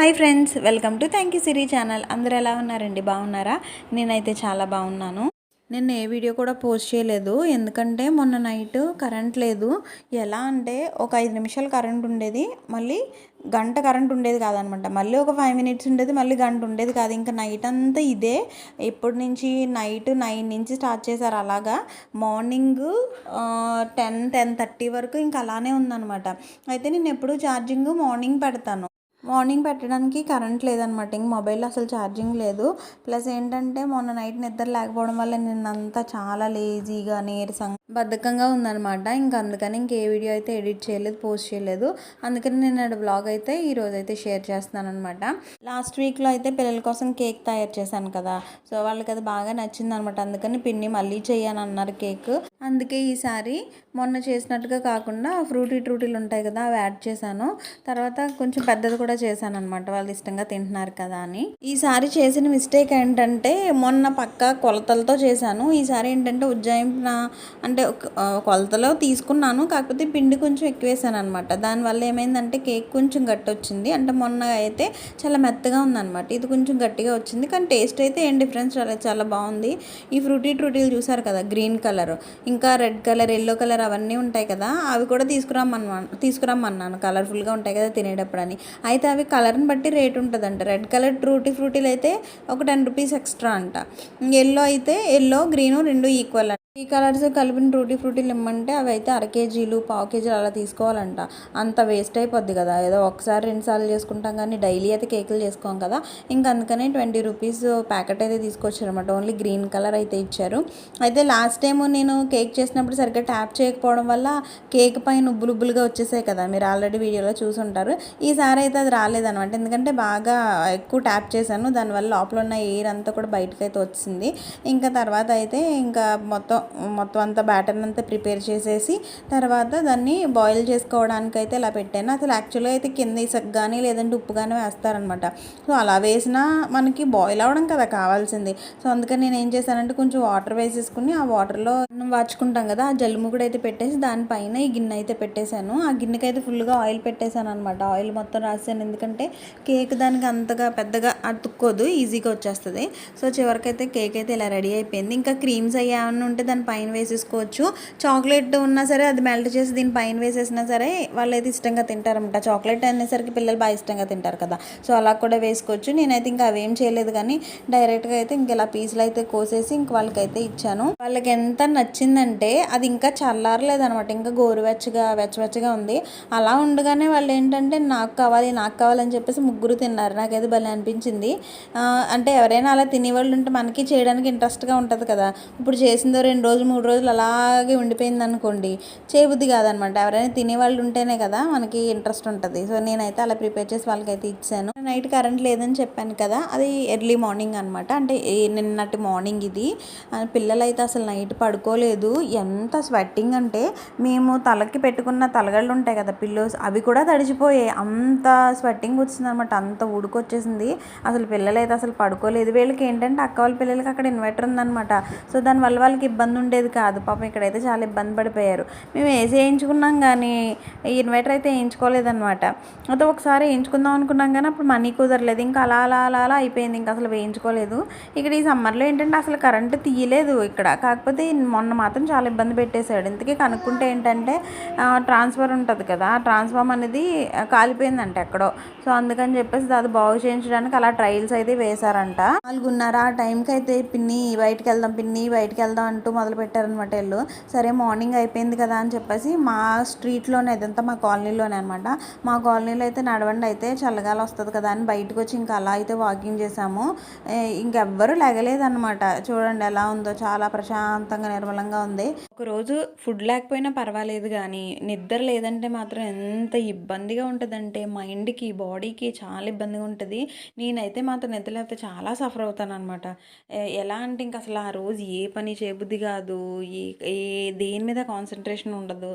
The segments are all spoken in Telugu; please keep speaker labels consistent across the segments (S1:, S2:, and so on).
S1: Hi friends welcome to thank you Siri channel. అందరు ఎలా ఉన్నారండి? బాగున్నారా? నేనైతే చాలా బాగున్నాను. నేను ఏ వీడియో కూడా పోస్ట్ చేయలేదు. ఎందుకంటే మొన్న నైట్ కరెంట్ లేదు. ఎలా అంటే ఒక ఐదు నిమిషాలు కరెంట్ ఉండేది. మళ్ళీ గంట కరెంట్ ఉండేది కాదనమాట. మళ్ళీ ఒక ఫైవ్ మినిట్స్ ఉండేది మళ్ళీ గంట ఉండేది కాదు. ఇంకా నైట్ అంతా ఇదే. ఎప్పటి నుంచి నైట్ నైన్ నుంచి స్టార్ట్ చేశారు అలాగా. మార్నింగ్ టెన్ టెన్ థర్టీ వరకు ఇంకా అలానే ఉందన్నమాట అయితే నేను ఎప్పుడు ఛార్జింగ్ మార్నింగ్ పెడతాను. మార్నింగ్ పెట్టడానికి కరెంట్ లేదనమాట. ఇంక మొబైల్లో అసలు ఛార్జింగ్ లేదు. ప్లస్ ఏంటంటే మొన్న నైట్ నిద్ర లేకపోవడం వల్ల నిన్నంతా చాలా లేజీగా నీరసంగా బద్ధకంగా ఉందనమాట. ఇంక అందుకని ఇంక ఏ వీడియో అయితే ఎడిట్ చేయలేదు పోస్ట్ చేయలేదు. అందుకని నేను బ్లాగ్ అయితే ఈ అయితే షేర్ చేస్తున్నాను అనమాట లాస్ట్ వీక్లో అయితే పిల్లల కోసం కేక్ తయారు చేశాను కదా. సో వాళ్ళకి అది బాగా నచ్చింది అనమాట అందుకని పిన్ని మళ్ళీ చేయను అన్నారు కేక్. అందుకే ఈసారి మొన్న చేసినట్టుగా కాకుండా ఫ్రూటీ ట్రూటీలు ఉంటాయి కదా అవి యాడ్ చేశాను. తర్వాత కొంచెం పెద్దది కూడా చేశాను అనమాట వాళ్ళు ఇష్టంగా తింటున్నారు కదా అని. ఈసారి చేసిన మిస్టేక్ ఏంటంటే మొన్న పక్క కొలతలతో చేశాను. ఈసారి ఏంటంటే ఉజ్జాయింపున అంటే కొలతలో తీసుకున్నాను. కాకపోతే పిండి కొంచెం ఎక్కువ వేసాను అనమాట దానివల్ల ఏమైందంటే కేక్ కొంచెం గట్టి వచ్చింది అంటే మొన్న అయితే చాలా మెత్తగా ఉందన్నమాట. ఇది కొంచెం గట్టిగా వచ్చింది. కానీ టేస్ట్ అయితే ఏం డిఫరెన్స్ రాలేదు. చాలా బాగుంది. ఈ ఫ్రూటీ ట్రూటీలు చూసారు కదా గ్రీన్ కలర్. ఇంకా రెడ్ కలర్ ఎల్లో కలర్ అవన్నీ ఉంటాయి కదా అవి కూడా తీసుకురమ్మన్నా తీసుకురమ్మన్నాను. కలర్ఫుల్గా ఉంటాయి కదా తినేటప్పుడు అని అయితే అవి కలర్ని బట్టి రేట్ ఉంటుందంట. రెడ్ కలర్ ట్రూటీ ఫ్రూటీలు అయితే ఒక టెన్ రూపీస్ ఎక్స్ట్రా అంట. ఎల్లో అయితే ఎల్లో గ్రీను రెండు ఈక్వల్ ఈ కలర్స్ కలిపిన టూటీ ఫ్రూటీలు ఇమ్మంటే అవి అయితే అర కేజీలు పావు కేజీలు అలా తీసుకోవాలంట. అంత వేస్ట్ అయిపోద్ది కదా. ఏదో ఒకసారి రెండుసార్లు చేసుకుంటాం కానీ డైలీ అయితే కేకులు చేసుకోం కదా. ఇంకా అందుకనే ట్వంటీ రూపీస్ ప్యాకెట్ అయితే తీసుకొచ్చారనమాట ఓన్లీ గ్రీన్ కలర్ అయితే ఇచ్చారు. అయితే లాస్ట్ టైం నేను కేక్ చేసినప్పుడు సరిగ్గా ట్యాప్ చేయకపోవడం వల్ల కేక్ పైన ఉబ్బులు ఉబ్బులుగా వచ్చేసాయి కదా. మీరు ఆల్రెడీ వీడియోలో చూసుంటారు. ఈసారి అయితే అది రాలేదనమాట ఎందుకంటే బాగా ఎక్కువ ట్యాప్ చేశాను. దానివల్ల లోపల ఉన్న ఎయిర్ అంతా కూడా బయటకు అయితే వచ్చింది. ఇంకా తర్వాత అయితే ఇంకా మొత్తం మొత్తం అంతా బ్యాటర్ అంతా ప్రిపేర్ చేసేసి తర్వాత దాన్ని బాయిల్ చేసుకోవడానికి అయితే ఇలా పెట్టాను. అసలు యాక్చువల్గా అయితే కింద ఇసుక కానీ లేదంటే ఉప్పు కానీ వేస్తారనమాట సో అలా వేసినా మనకి బాయిల్ అవ్వడం కదా కావాల్సింది. సో అందుకని నేను ఏం చేశానంటే కొంచెం వాటర్ వేసేసుకుని ఆ వాటర్లో వాచుకుంటాం కదా ఆ జల్లుముగుడు అయితే పెట్టేసి దానిపైన ఈ గిన్నె అయితే పెట్టేశాను. ఆ గిన్నెకి అయితే ఫుల్గా ఆయిల్ పెట్టేశాను అనమాట ఆయిల్ మొత్తం రాసాను ఎందుకంటే కేక్ దానికి అంతగా పెద్దగా అతుక్కోదు ఈజీగా వచ్చేస్తుంది. సో చివరికైతే కేక్ అయితే ఇలా రెడీ అయిపోయింది. ఇంకా క్రీమ్స్ అయ్యి ఏమన్నా ఉంటే దాని పైన వేసేసుకోవచ్చు. చాక్లెట్ ఉన్నా సరే అది మెల్ట్ చేసి దీని పైన వేసేసినా సరే వాళ్ళు అయితే ఇష్టంగా తింటారనమాట చాక్లెట్ అనేసరికి పిల్లలు బాగా ఇష్టంగా తింటారు కదా. సో అలా కూడా వేసుకోవచ్చు. నేనైతే ఇంకా అవేం చేయలేదు కానీ డైరెక్ట్గా అయితే ఇంక ఇలా పీసులు అయితే కోసేసి ఇంక వాళ్ళకైతే ఇచ్చాను. వాళ్ళకి ఎంత నచ్చిందంటే అది ఇంకా చల్లారలేదు అనమాట ఇంకా గోరువెచ్చగా వెచ్చవెచ్చగా ఉంది. అలా ఉండగానే వాళ్ళు ఏంటంటే నాకు కావాలి నాకు కావాలని చెప్పేసి ముగ్గురు తిన్నారు. నాకైతే భలే అనిపించింది. అంటే ఎవరైనా అలా తినేవాళ్ళు ఉంటే మనకి చేయడానికి ఇంట్రెస్ట్గా ఉంటుంది కదా. ఇప్పుడు చేసిందో రెండు రెండు రోజులు మూడు రోజులు అలాగే ఉండిపోయింది అనుకోండి చేయబుద్ధి కాదనమాట. ఎవరైనా తినేవాళ్ళు ఉంటేనే కదా మనకి ఇంట్రెస్ట్ ఉంటుంది. సో నేనైతే అలా ప్రిపేర్ చేసి వాళ్ళకైతే ఇచ్చాను. నైట్ కరెంట్ లేదని చెప్పాను కదా అది ఎర్లీ మార్నింగ్ అనమాట. అంటే నిన్నటి మార్నింగ్ ఇది. పిల్లలు అయితే అసలు నైట్ పడుకోలేదు. ఎంత స్వెట్టింగ్ అంటే మేము తలకి పెట్టుకున్న తలగళ్ళు ఉంటాయి కదా పిల్లోస్ అవి కూడా తడిచిపోయాయి. అంత స్వెట్టింగ్ వచ్చిందనమాట అంత ఉడుకొచ్చేసింది అసలు పిల్లలు అయితే అసలు పడుకోలేదు. వీళ్ళకి ఏంటంటే అక్క వాళ్ళ పిల్లలకి అక్కడ ఇన్వర్టర్ ఉందనమాట. సో దానివల్ల వాళ్ళకి ఇబ్బంది ఉండేది కాదు. పాపం ఇక్కడైతే చాలా ఇబ్బంది పడిపోయారు. మేము ఏసీ వేయించుకున్నాం కానీ ఇన్వర్టర్ అయితే వేయించుకోలేదన్నమాట. అయితే ఒకసారి వేయించుకుందాం అనుకున్నాం కానీ అప్పుడు మనీ కుదరలేదు. ఇంకా అలా అలా అలా అలా అయిపోయింది. ఇంకా అసలు వేయించుకోలేదు. ఇక్కడ ఈ సమ్మర్లో ఏంటంటే అసలు కరెంటు తీయలేదు ఇక్కడ. కాకపోతే మొన్న మాత్రం చాలా ఇబ్బంది పెట్టేశాడు. ఇంతకీ కనుక్కుంటే ఏంటంటే ట్రాన్స్ఫర్ ఉంటుంది కదా ట్రాన్స్ఫార్మ్ అనేది కాలిపోయిందంట ఎక్కడో. సో అందుకని చెప్పేసి అది బాగు చేయించడానికి అలా ట్రయల్స్ అయితే వేశారంట. నాలుగున్నర ఆ టైంకి అయితే పిన్ని బయటకు వెళ్దాం పిన్ని బయటకు వెళ్దాం అంటూ మొదలు పెట్టారనమాట వీళ్ళు సరే మార్నింగ్ అయిపోయింది కదా అని చెప్పేసి మా స్ట్రీట్లోనే ఇదంతా మా కాలనీలోనే అనమాట మా కాలనీలో అయితే నడవండి అయితే చల్లగాలి వస్తుంది కదా అని బయటకు వచ్చి ఇంకా అలా అయితే వాకింగ్ చేసాము ఇంకెవ్వరూ లెగలేదన్నమాట. చూడండి ఎలా ఉందో చాలా ప్రశాంతంగా నిర్మలంగా ఉంది. ఒకరోజు ఫుడ్ లేకపోయినా పర్వాలేదు కానీ నిద్ర లేదంటే మాత్రం ఎంత ఇబ్బందిగా ఉంటుందంటే మైండ్కి బాడీకి చాలా ఇబ్బందిగా ఉంటుంది. నేనైతే మాత్రం నిద్ర లేకపోతే చాలా సఫర్ అవుతాను అనమాట ఎలా అంటే ఇంక అసలు ఆ రోజు ఏ పని చేయబుద్ధి కాదు. ఏ ఏ దేని మీద కాన్సన్ట్రేషన్ ఉండదు.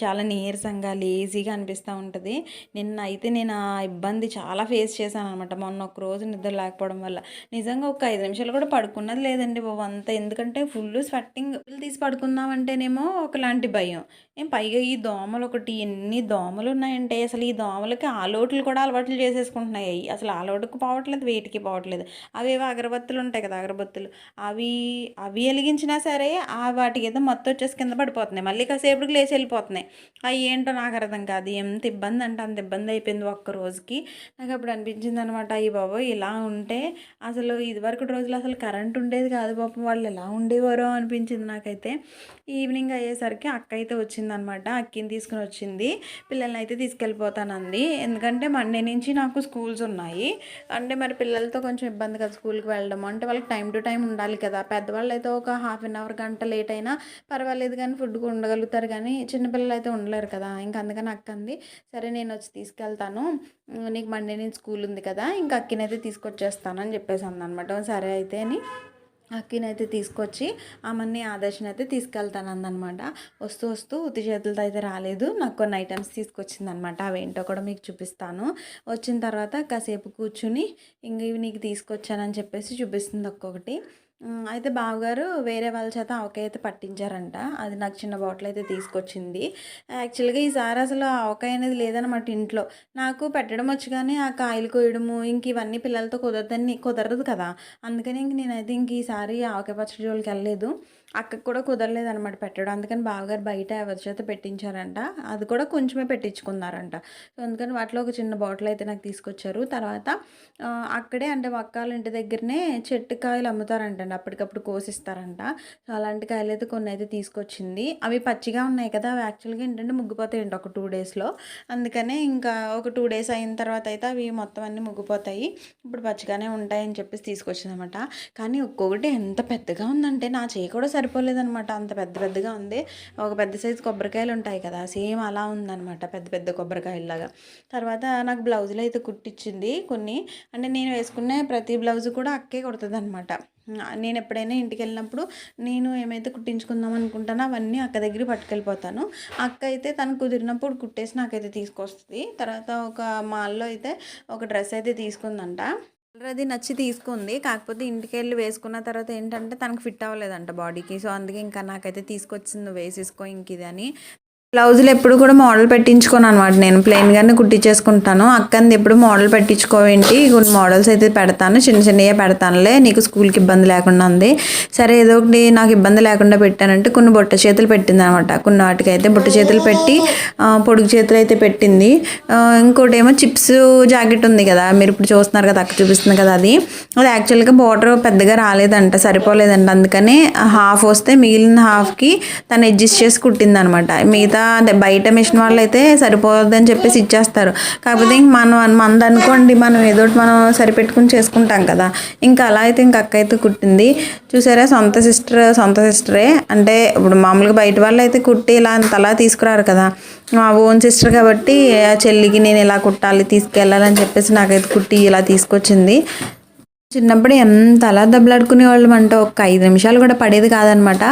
S1: చాలా నీరసంగా లేజీగా అనిపిస్తూ ఉంటుంది. నిన్న అయితే నేను ఆ ఇబ్బంది చాలా ఫేస్ చేశాను అనమాట మొన్న ఒక రోజు నిద్ర లేకపోవడం వల్ల. నిజంగా ఒక ఐదు నిమిషాలు కూడా పడుకున్నది లేదండి బాబు అంత. ఎందుకంటే ఫుల్ స్వెట్టింగ్. తీసి పడుకుందామంటే అంటేనేమో ఒకలాంటి భయం. పైగా ఈ దోమలు ఒకటి ఎన్ని దోమలు ఉన్నాయంటే అసలు ఈ దోమలకి ఆలోట్లు కూడా అలవాట్లు చేసేసుకుంటున్నాయి. అసలు ఆలోటుకు పోవట్లేదు వేటికి పోవట్లేదు. అవేవో అగరబత్తులు ఉంటాయి కదా అగరబత్తులు. అవి అవి వెలిగించినా సరే ఆ వాటికి ఏదో మొత్తం వచ్చేసి కింద పడిపోతున్నాయి. మళ్ళీ కాసేపుకి లేచి వెళ్ళిపోతున్నాయి. అవి ఏంటో నాకు అర్థం కాదు. ఎంత ఇబ్బంది అంటే అంత ఇబ్బంది అయిపోయింది ఒక్క రోజుకి. నాకు అప్పుడు అనిపించింది అనమాట అయ్యి బాబు ఇలా ఉంటే అసలు ఇదివరకు రోజులు అసలు కరెంట్ ఉండేది కాదు పాపం. వాళ్ళు ఎలా ఉండేవారో అనిపించింది నాకైతే. ఈవినింగ్ అయ్యేసరికి అక్క అయితే వచ్చింది వచ్చిందనమాట అక్కిని తీసుకుని వచ్చింది. పిల్లల్ని అయితే తీసుకెళ్ళిపోతానంది. ఎందుకంటే మండే నుంచి నాకు స్కూల్స్ ఉన్నాయి. అంటే మరి పిల్లలతో కొంచెం ఇబ్బంది కదా స్కూల్కి వెళ్ళడం అంటే వాళ్ళకి టైం టు టైం ఉండాలి కదా. పెద్దవాళ్ళు అయితే ఒక హాఫ్ అన్ అవర్ గంట లేట్ అయినా పర్వాలేదు కానీ ఫుడ్కి ఉండగలుగుతారు కానీ చిన్నపిల్లలు అయితే ఉండలేరు కదా. ఇంకా అందుకని అక్కంది సరే నేను వచ్చి తీసుకెళ్తాను. నీకు మండే నుంచి స్కూల్ ఉంది కదా. ఇంకా అక్కినైతే తీసుకొచ్చేస్తాను అని చెప్పేసి అనమాట. సరే అయితే అని అక్కినైతే తీసుకొచ్చి ఆమెని ఆదర్శని అయితే తీసుకెళ్తాను అందనమాట వస్తూ వస్తూ ఉత్తి చేతులతో అయితే రాలేదు. నాకు కొన్ని ఐటమ్స్ తీసుకొచ్చింది అనమాట అవేంటో కూడా మీకు చూపిస్తాను. వచ్చిన తర్వాత కాసేపు కూర్చుని ఇంక ఇవి నీకు తీసుకొచ్చానని చెప్పేసి చూపిస్తుంది ఒక్కొక్కటి. అయితే బావగారు వేరే వాళ్ళ చేత ఆవకాయ అయితే పట్టించారంట. అది నాకు చిన్న బాటిల్ అయితే తీసుకొచ్చింది. యాక్చువల్గా ఈసారి అసలు ఆవకాయ అనేది లేదనమాట ఇంట్లో. నాకు పెట్టడం వచ్చి కానీ ఆ కాయలు కోయడము ఇంక ఇవన్నీ పిల్లలతో కుదరదని కుదరదు కదా. అందుకని ఇంక నేనైతే ఇంక ఈసారి ఆవకాయ పచ్చడి జోలికి వెళ్ళలేదు. అక్కకు కూడా కుదరలేదు అనమాట పెట్టడం. అందుకని బావగారు బయట ఎవరి చేత పెట్టించారంట. అది కూడా కొంచెమే పెట్టించుకున్నారంట. సో అందుకని వాటిలో ఒక చిన్న బాటిల్ అయితే నాకు తీసుకొచ్చారు. తర్వాత అక్కడే అంటే వక్కాల ఇంటి దగ్గరనే చెట్టు కాయలు అమ్ముతారంటండి. అప్పటికప్పుడు కోసిస్తారంట. సో అలాంటి కాయలు అయితే కొన్ని అయితే తీసుకొచ్చింది. అవి పచ్చిగా ఉన్నాయి కదా. అవి యాక్చువల్గా ఏంటంటే ముగ్గిపోతాయండి ఒక టూ డేస్లో. అందుకనే ఇంకా ఒక టూ డేస్ అయిన తర్వాత అయితే అవి మొత్తం అన్నీ ముగ్గిపోతాయి. ఇప్పుడు పచ్చిగానే ఉంటాయని చెప్పేసి తీసుకొచ్చిందనమాట కానీ ఒక్కొక్కటి ఎంత పెద్దగా ఉందంటే నా చేయి కూడా సరిపోలేదనమాట అంత పెద్ద పెద్దగా ఉంది. ఒక పెద్ద సైజు కొబ్బరికాయలు ఉంటాయి కదా సేమ్ అలా ఉందన్నమాట పెద్ద పెద్ద కొబ్బరికాయలాగా తర్వాత నాకు బ్లౌజులు అయితే కుట్టించింది కొన్ని. అంటే నేను వేసుకునే ప్రతి బ్లౌజ్ కూడా అక్కే కుడుతుంది అనమాట నేను ఎప్పుడైనా ఇంటికి వెళ్ళినప్పుడు నేను ఏమైతే కుట్టించుకుందాం అనుకుంటానో అవన్నీ అక్క దగ్గర పట్టుకెళ్ళిపోతాను. అక్క అయితే తను కుదిరినప్పుడు కుట్టేసి నాకైతే తీసుకొస్తుంది. తర్వాత ఒక మాల్లో అయితే ఒక డ్రెస్ అయితే తీసుకుందంట. అది నచ్చి తీసుకుంది. కాకపోతే ఇంటికి వెళ్ళి వేసుకున్న తర్వాత ఏంటంటే తనకు ఫిట్ అవ్వలేదంట బాడీకి సో అందుకే ఇంకా నాకైతే తీసుకొచ్చింది నువ్వు వేసేసుకో ఇంక ఇది అని. బ్లౌజులు ఎప్పుడు కూడా మోడల్ పెట్టించుకోను అనమాట నేను ప్లెయిన్గానే కుట్టించేసుకుంటాను అక్కంది ఎప్పుడు మోడల్ పెట్టించుకోవేంటి? కొన్ని మోడల్స్ అయితే పెడతాను. చిన్న చిన్నవే పెడతానులే. నీకు స్కూల్కి ఇబ్బంది లేకుండా ఉంది. సరే ఏదో ఒకటి నాకు ఇబ్బంది లేకుండా పెట్టానంటే కొన్ని బుట్ట చేతులు పెట్టింది అనమాట కొన్ని వాటికి అయితే బుట్ట చేతులు పెట్టి పొడుగు చేతులు అయితే పెట్టింది. ఇంకోటి ఏమో చిప్స్ జాకెట్ ఉంది కదా. మీరు ఇప్పుడు చూస్తున్నారు కదా అక్క చూపిస్తుంది కదా అది. అది యాక్చువల్గా బోర్డర్ పెద్దగా రాలేదంట సరిపోలేదంట. అందుకని హాఫ్ వస్తే మిగిలిన హాఫ్కి తను అడ్జస్ట్ చేసి కుట్టింది అనమాట మిగతా అదే బయట మిషన్ వాళ్ళు అయితే సరిపోదని చెప్పేసి ఇచ్చేస్తారు. కాకపోతే ఇంక మనం మంది అనుకోండి మనం ఏదో ఒకటి మనం సరిపెట్టుకుని చేసుకుంటాం కదా. ఇంకా అలా అయితే ఇంక అక్క అయితే కుట్టింది. చూసారా సొంత సిస్టర్ సొంత సిస్టరే. అంటే ఇప్పుడు మామూలుగా బయట వాళ్ళు అయితే కుట్టి ఇలా అంత అలా తీసుకురారు కదా. మా ఓన్ సిస్టర్ కాబట్టి ఆ చెల్లికి నేను ఇలా కుట్టాలి తీసుకెళ్ళాలని చెప్పేసి నాకైతే కుట్టి ఇలా తీసుకొచ్చింది. చిన్నప్పుడు ఎంత అలా దెబ్బలాడుకునే వాళ్ళం అంటే ఒక ఐదు నిమిషాలు కూడా పడేది కాదనమాట.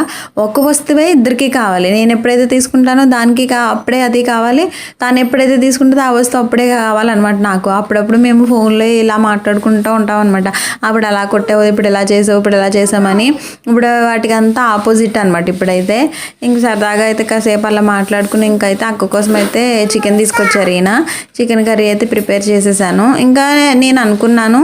S1: ఒక వస్తువే ఇద్దరికి కావాలి. నేను ఎప్పుడైతే తీసుకుంటానో దానికి కా అప్పుడే అది కావాలి. తాను ఎప్పుడైతే తీసుకుంటుందో ఆ వస్తువు అప్పుడే కావాలన్నమాట నాకు. అప్పుడప్పుడు మేము ఫోన్లో ఇలా మాట్లాడుకుంటూ ఉంటాం అనమాట. అప్పుడు అలా కొట్టావు ఇప్పుడు ఇలా చేసావు ఇప్పుడు ఇలా చేసామని. ఇప్పుడు వాటికి అంతా ఆపోజిట్ అనమాట ఇప్పుడైతే. ఇంక సరదాగా అయితే కాసేపు అలా మాట్లాడుకుని ఇంకైతే అక్క కోసం అయితే చికెన్ తీసుకొచ్చారు ఈయన. చికెన్ కర్రీ అయితే ప్రిపేర్ చేసేసాను. ఇంకా నేను అనుకున్నాను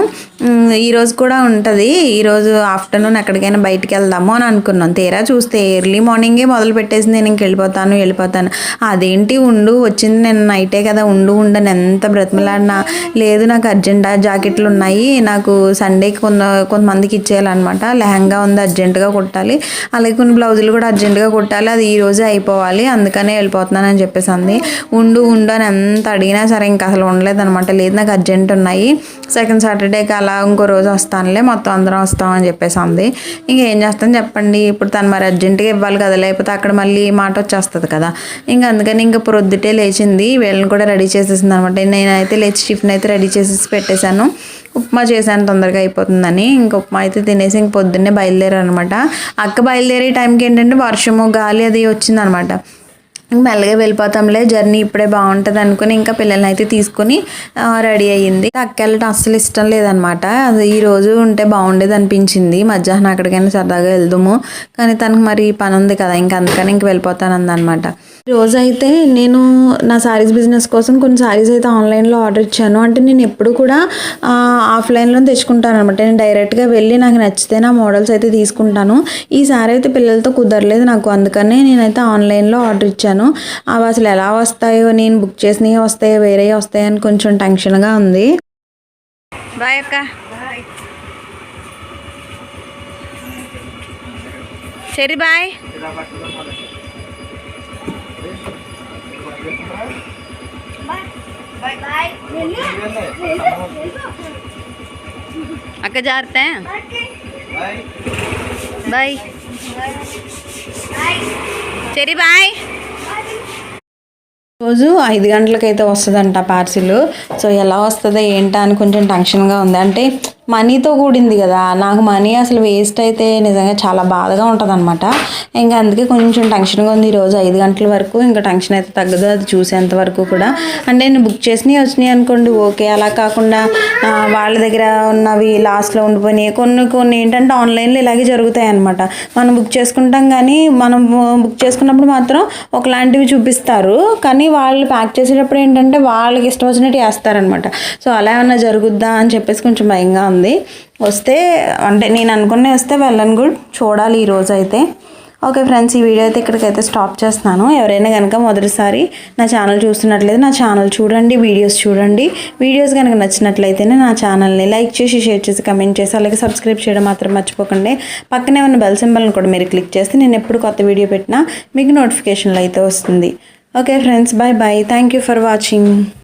S1: ఈరోజు ఈరోజు కూడా ఉంటుంది. ఈరోజు ఆఫ్టర్నూన్ ఎక్కడికైనా బయటికి వెళ్దాము అని అనుకున్నాను తీరా చూస్తే ఎర్లీ మార్నింగే మొదలు పెట్టేసి నేను ఇంక వెళ్ళిపోతాను వెళ్ళిపోతాను. అదేంటి ఉండు వచ్చింది నేను నైటే కదా ఉండు ఉండని ఎంత బ్రతిమలాడినా. లేదు నాకు అర్జెంట్ జాకెట్లు ఉన్నాయి. నాకు సండేకి కొంత కొంతమందికి ఇచ్చేయాలన్నమాట. లెహంగా ఉంది అర్జెంటుగా కుట్టాలి. అలాగే కొన్ని బ్లౌజులు కూడా అర్జెంటుగా కుట్టాలి. అది ఈ రోజే అయిపోవాలి. అందుకనే వెళ్ళిపోతున్నానని చెప్పేసి అంది. ఉండు ఉండు అని ఎంత అడిగినా సరే ఇంకా అసలు ఉండలేదనమాట లేదు నాకు అర్జెంట్ ఉన్నాయి. సెకండ్ సాటర్డేకి అలా ఇంకో రోజు వస్తానులే మొత్తం అందరం వస్తామని చెప్పేసి అంది. ఇంకేం చేస్తాను చెప్పండి ఇప్పుడు తను మరి అర్జెంటుగా ఇవ్వాలి కదా లేకపోతే అక్కడ మళ్ళీ మాట వచ్చేస్తుంది కదా. ఇంకా అందుకని ఇంకా ప్రొద్దుటే లేచింది వీళ్ళని కూడా రెడీ చేసేసింది అనమాట. నేనైతే లేచి టిఫిన్ అయితే రెడీ చేసేసి పెట్టేశాను. ఉప్మా చేశాను తొందరగా అయిపోతుందని. ఇంకా ఉప్మా అయితే తినేసి ఇంక పొద్దున్నే బయలుదేరారు అనమాట అక్క బయలుదేరే టైంకి ఏంటంటే వర్షము గాలి అది వచ్చిందనమాట. మెల్లగా వెళ్ళిపోతాంలే జర్నీ ఇప్పుడే బాగుంటుంది అనుకుని ఇంకా పిల్లల్ని అయితే తీసుకుని రెడీ అయ్యింది. అక్కెళ్ళటం అస్సలు ఇష్టం లేదనమాట. అది ఈ రోజు ఉంటే బాగుండేది అనిపించింది. మధ్యాహ్నం అక్కడికైనా సరదాగా వెళ్దాము. కానీ తనకు మరి పని ఉంది కదా ఇంకా అందుకని ఇంక వెళ్ళిపోతాను అందనమాట రోజు అయితే నేను నా శారీస్ బిజినెస్ కోసం కొన్ని శారీస్ అయితే ఆన్లైన్లో ఆర్డర్ ఇచ్చాను. అంటే నేను ఎప్పుడు కూడా ఆఫ్లైన్లో తెచ్చుకుంటాను అనమాట నేను డైరెక్ట్గా వెళ్ళి నాకు నచ్చితే నా మోడల్స్ అయితే తీసుకుంటాను. ఈ సారీ అయితే పిల్లలతో కుదరలేదు నాకు. అందుకనే నేనైతే ఆన్లైన్లో ఆర్డర్ ఇచ్చాను. అవి అసలు ఎలా వస్తాయో నేను బుక్ చేసినవి వస్తాయో వేరే వస్తాయో అని కొంచెం టెన్షన్గా ఉంది. బాయ్ అక్క. సరే బాయ్. అక్క జాగ్రత్త. బాయ్. సరే బాయ్. రోజు ఐదు గంటలకైతే వస్తుందంట పార్సిల్ సో ఎలా వస్తుందో ఏంటా అని కొంచెం టెన్షన్గా ఉంది. అంటే మనీతో కూడింది కదా. నాకు మనీ అసలు వేస్ట్ అయితే నిజంగా చాలా బాధగా ఉంటుంది అనమాట ఇంకా అందుకే కొంచెం టెన్షన్గా ఉంది ఈరోజు ఐదు గంటల వరకు. ఇంకా టెన్షన్ అయితే తగ్గదు. అది చూసేంత వరకు కూడా. అంటే నేను బుక్ చేసినవి వచ్చినాయి అనుకోండి ఓకే. అలా కాకుండా వాళ్ళ దగ్గర ఉన్నవి లాస్ట్లో ఉండిపోయినాయి. కొన్ని కొన్ని ఏంటంటే ఆన్లైన్లో ఇలాగే జరుగుతాయి అనమాట మనం బుక్ చేసుకుంటాం కానీ మనం బుక్ చేసుకున్నప్పుడు మాత్రం ఒకలాంటివి చూపిస్తారు. కానీ వాళ్ళు ప్యాక్ చేసేటప్పుడు ఏంటంటే వాళ్ళకి ఇష్టం వచ్చినట్టు వేస్తారనమాట సో అలా ఏమన్నా జరుగుద్దా అని చెప్పేసి కొంచెం భయంగా ఉంది. వస్తే అంటే నేను అనుకునే వస్తే వెళ్ళను కూడా చూడాలి ఈరోజు అయితే. ఓకే ఫ్రెండ్స్ ఈ వీడియో అయితే ఇక్కడికైతే స్టాప్ చేస్తున్నాను. ఎవరైనా కనుక మొదటిసారి నా ఛానల్ చూస్తున్నట్లయితే నా ఛానల్ చూడండి వీడియోస్ చూడండి. వీడియోస్ కనుక నచ్చినట్లయితేనే నా ఛానల్ని లైక్ చేసి షేర్ చేసి కమెంట్ చేసి అలాగే సబ్స్క్రైబ్ చేయడం మాత్రం మర్చిపోకండి. పక్కనే ఉన్న బెల్ సింబల్ని కూడా మీరు క్లిక్ చేస్తే నేను ఎప్పుడు కొత్త వీడియో పెట్టినా మీకు నోటిఫికేషన్లు అయితే వస్తుంది. Okay friends bye bye thank you for watching